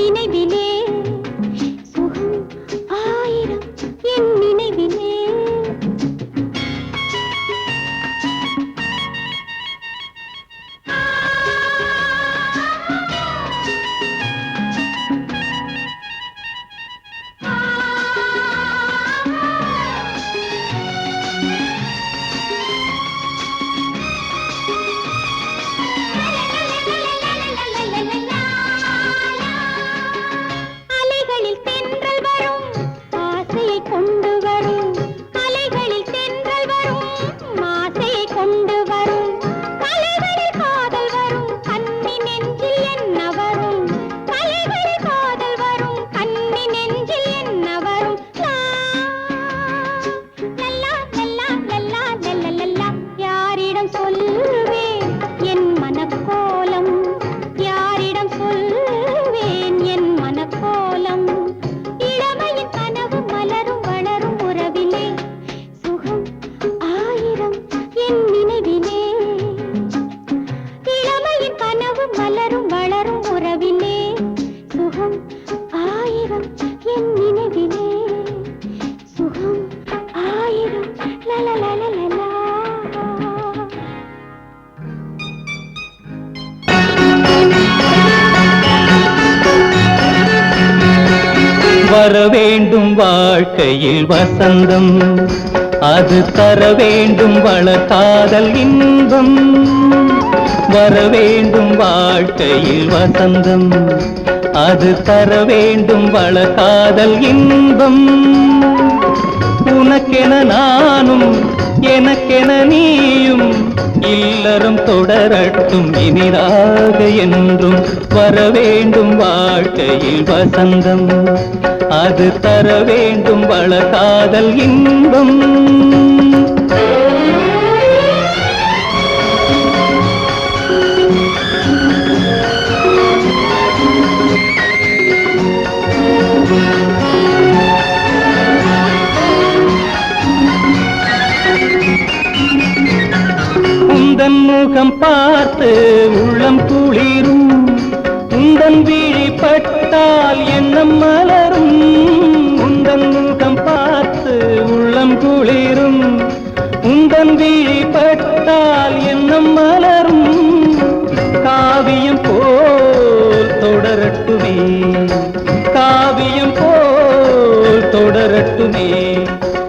நினைவிலே வர வேண்டும் வாழ்க்கையில் வசந்தம். அது தர வேண்டும் வளர்காதல் இன்பம். வர வேண்டும் வாழ்க்கையில் வசந்தம். அது தர வேண்டும் வளர்காதல் இன்பம். உனக்கென நானும் எனக்கென நீயும் இல்லறம் தொடரட்டும் இனிதாக என்றும் வர வேண்டும் வாழ்க்கையில் வசந்தம். அது தர வேண்டும் வள காதல் இன்பம். முகம் பார்த்து உள்ளம் குளிரும். உந்தன் விழி பட்டால் எண்ணம் மலரும். உந்தன் முகம் பார்த்து உள்ளம் குளிரும். உந்தன் விழி பட்டால் எண்ணம் மலரும். காவியம் போல் தொடரட்டுமே. காவியம் போல் தொடரட்டுமே.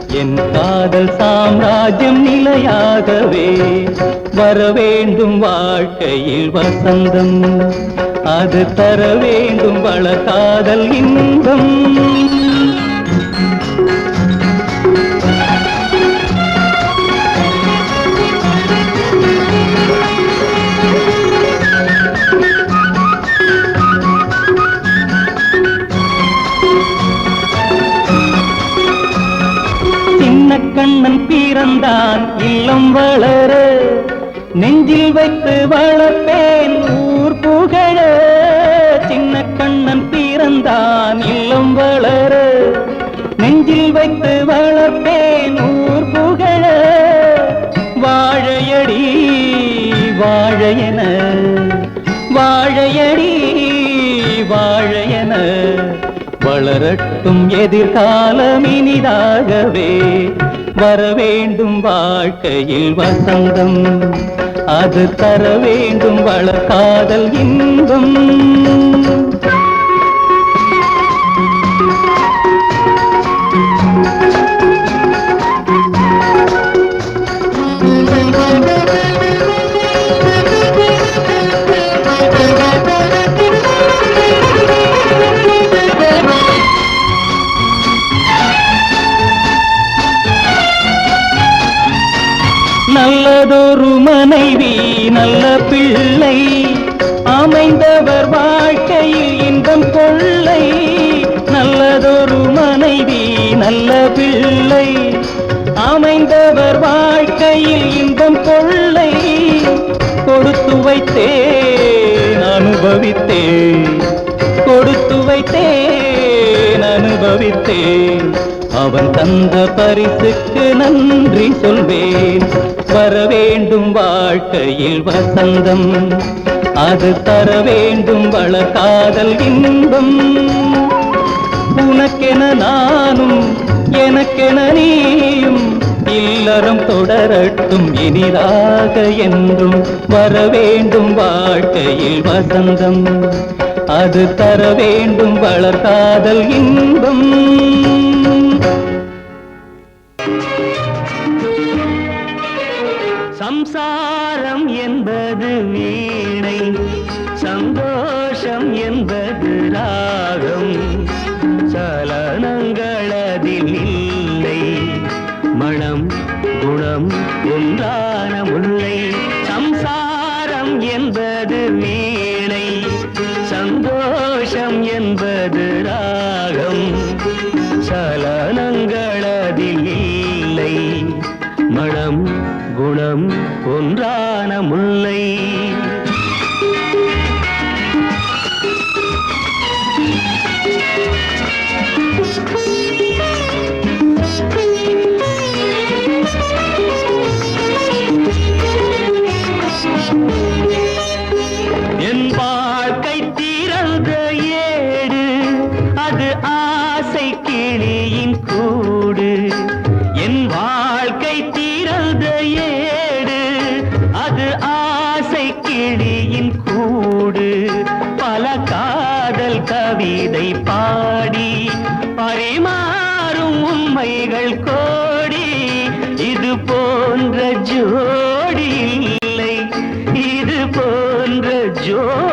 என் காதல் சாம்ராஜ்யம் நிலையாகவே. வர வேண்டும் வாழ்க்கையில் வசந்தம். அது தர வேண்டும் வளர்காதல் இன்பம். சின்ன கண்ணன் பிறந்தான் இல்லம் வளர் நெஞ்சில் வைத்து வளர்ப்பேன் ஊர் புகழ. சின்ன கண்ணன் பிறந்தான் இல்லம் வளர. நெஞ்சில் வைத்து வளர்ப்பேன் ஊர் புகழ. வாழையடி வாழையன. வாழையடி வாழையன. வளரட்டும் எதிர்காலம் இனிதாகவே. வர வேண்டும் வாழ்க்கையில் வசந்தம். அது தர வேண்டும் வளர்காதல் இன்பம். அமைந்தவர் வாழ்க்கையில் இன்பம் கொள்ளை கொடுத்து வைத்தேன் அனுபவித்தேன். கொடுத்து வைத்தேன் அனுபவித்தேன். அவன் தந்த பரிசுக்கு நன்றி சொல்வேன். வர வேண்டும் வாழ்க்கையில் வசந்தம். அது தர வேண்டும் வளர்காதல் இன்பம். உனக்கென நானும் எனக்கென நீயும் இல்லறம் தொடரட்டும் இனிதாக என்றும் வர வேண்டும் வாழ்க்கையில் வசந்தம். அது தர வேண்டும் வளர்காதல் இன்பம். சம்சாரம் என்பது வீணை குணம் ஒன்றான முல்லை சம்சாரம் என்பது வீணை சந்தோஷம் என்பது ராகம். சலனங்களதில் இல்லை. மனம் குணம் ஒன்றான முல்லை போன்ற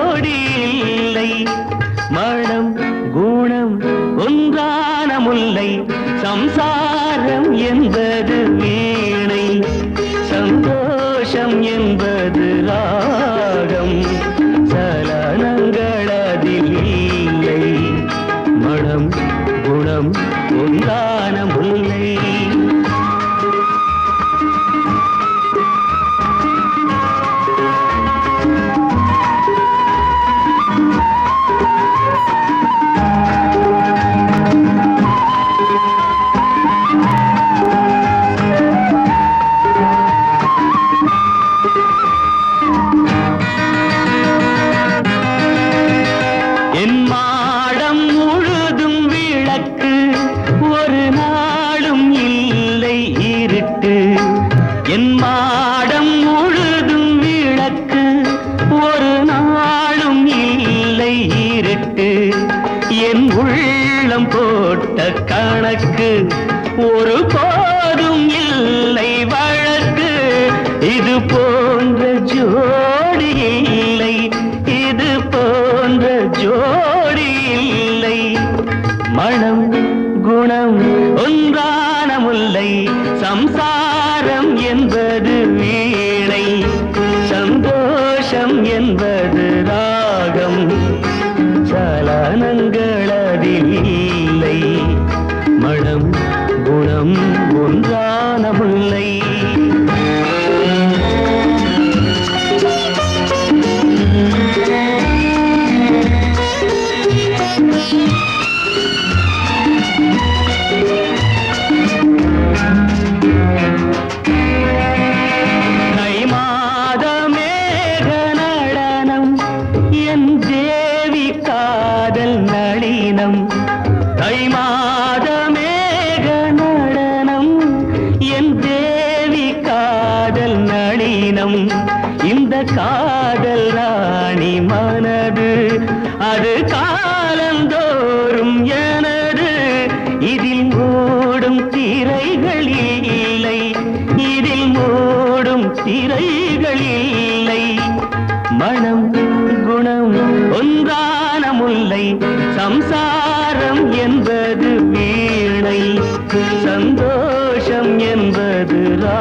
கணக்கு ஒரு போதும் இல்லை வழக்கு. இது போன்ற ஜோடி இல்லை. இது போன்ற ஜோடி இல்லை. மனம் குணம் ஒன்றான முல்லை சம்சாரம் என்பது வீணை. சந்தோஷம் என்பது குணம் ஒன்றான முல்லை சம்சாரம் என்பது வீணை சந்தோஷம் என்பது ரா